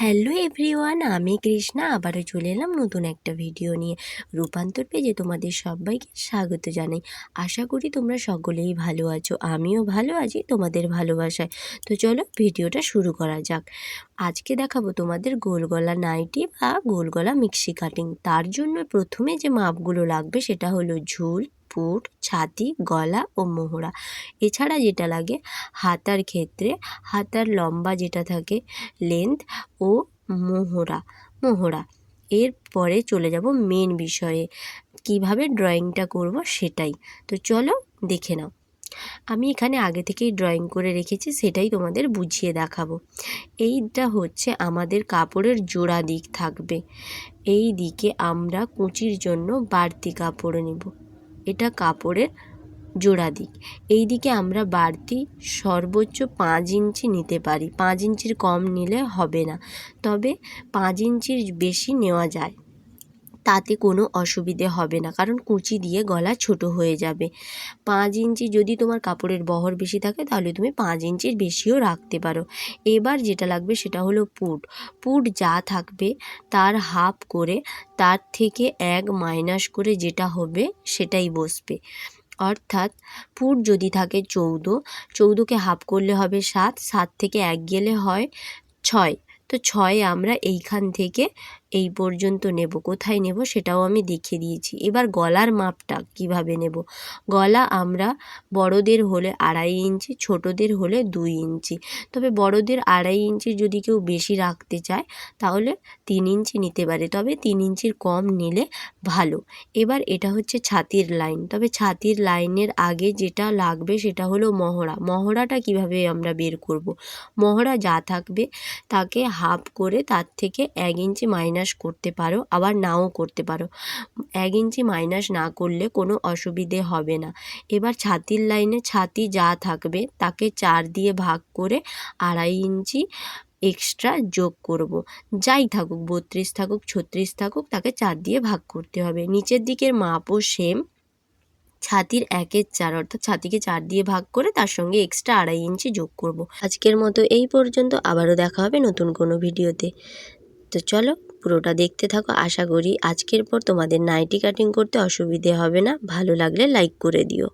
Hello everyone আমি কৃষ্ণা, আবারও চলে এলাম নতুন একটা ভিডিও নিয়ে। রূপান্তর পেজে তোমাদের সবাইকে স্বাগত জানাই। আশা করি তোমরা সকলেই ভালো আছো, আমিও ভালো আছি, তোমাদের ভালোবাসায়। তো চলো ভিডিওটা শুরু করা যাক। আজকে দেখাবো তোমাদের গোল গলা নাইটি বা গোল গলা মিক্সি কাটিং তার জন্য প্রথমে যে মাপগুলো লাগবে সেটা হলো ঝুল পুট, ছাতি, গলা ও মোহরা। এছাড়া যেটা লাগে, হাতার ক্ষেত্রে হাতার লম্বা যেটা থাকে লেন্থ ও মোহরা মোহরা। এরপরে চলে যাব মেন বিষয়ে, কীভাবে ড্রয়িংটা করব সেটাই। তো চলো দেখে নাও। আমি এখানে আগে থেকেই ড্রয়িং করে রেখেছি, সেটাই তোমাদের বুঝিয়ে দেখাবো। এইটা হচ্ছে আমাদের কাপড়ের জোড়া দিক থাকবে। এই দিকে আমরা কুচির জন্য বাড়তি কাপড় নেব। এটা কাপড়ের জোড়া দিক। এই দিকে আমরা বাড়তি সর্বোচ্চ পাঁচ ইঞ্চি নিতে পারি। পাঁচ ইঞ্চির কম নিলে হবে না। তবে পাঁচ ইঞ্চির বেশি নেওয়া যায়। তাতে কোনো অসুবিধে হবে না। কারণ কুচি দিয়ে গলা ছোট হয়ে যাবে। পাঁচ ইঞ্চি যদি তোমার কাপড়ের বহর বেশি থাকে, তাহলে তুমি পাঁচ ইঞ্চির বেশিও রাখতে পারো। এবার যেটা লাগবে সেটা হলো পুট। পুট যা থাকবে তার হাফ করে তার থেকে এক মাইনাস করে যেটা হবে সেটাই বসবে। অর্থাৎ পুট যদি থাকে চৌদ্দ, চৌদ্দকে হাফ করলে হবে সাত সাত থেকে এক গেলে হয় ছয়। তো ছয় আমরা এইখান থেকে এই পর্যন্ত নেব, কোথায় নেব সেটাও আমি দেখিয়ে দিয়েছি। এবার গলার মাপটা কীভাবে নেব? গলা আমরা বড়দের হলে আড়াই ইঞ্চি, ছোটদের হলে দুই ইঞ্চি। তবে বড়দের আড়াই ইঞ্চি যদি কেউ বেশি রাখতে চায়, তাহলে তিন ইঞ্চি নিতে পারে। তবে তিন ইঞ্চির কম নিলে ভালো। এবার এটা হচ্ছে ছাতির লাইন। তবে ছাতির লাইনের আগে যেটা লাগবে সেটা হলো মহড়া। মহড়াটা কীভাবে আমরা বের করব। মহড়া যা থাকবে তাকে হাফ করে তার থেকে এক ইঞ্চি মাইনাস মাইনাস করতে পারো, আবার নাও করতে পারো। এক ইঞ্চি মাইনাস না করলে কোনো অসুবিধে হবে না। এবার ছাতির লাইনে ছাতি যা থাকবে তাকে চার দিয়ে ভাগ করে আড়াই ইঞ্চি এক্সট্রা যোগ করব। যাই থাকুক, বত্রিশ থাকুক, ছত্রিশ থাকুক, তাকে চার দিয়ে ভাগ করতে হবে। নিচের দিকের মাপও সেম ছাতির একের চার, অর্থাৎ ছাতিকে চার দিয়ে ভাগ করে তার সঙ্গে এক্সট্রা আড়াই ইঞ্চি যোগ করব। আজকের মতো এই পর্যন্ত। আবারও দেখা হবে নতুন কোনো ভিডিওতে তো চলো। পুরোটা দেখতে থাকো। আশা করি আজকের পর তোমাদের নাইটি কাটিং করতে অসুবিধে হবে না। ভালো লাগলে লাইক করে দিও।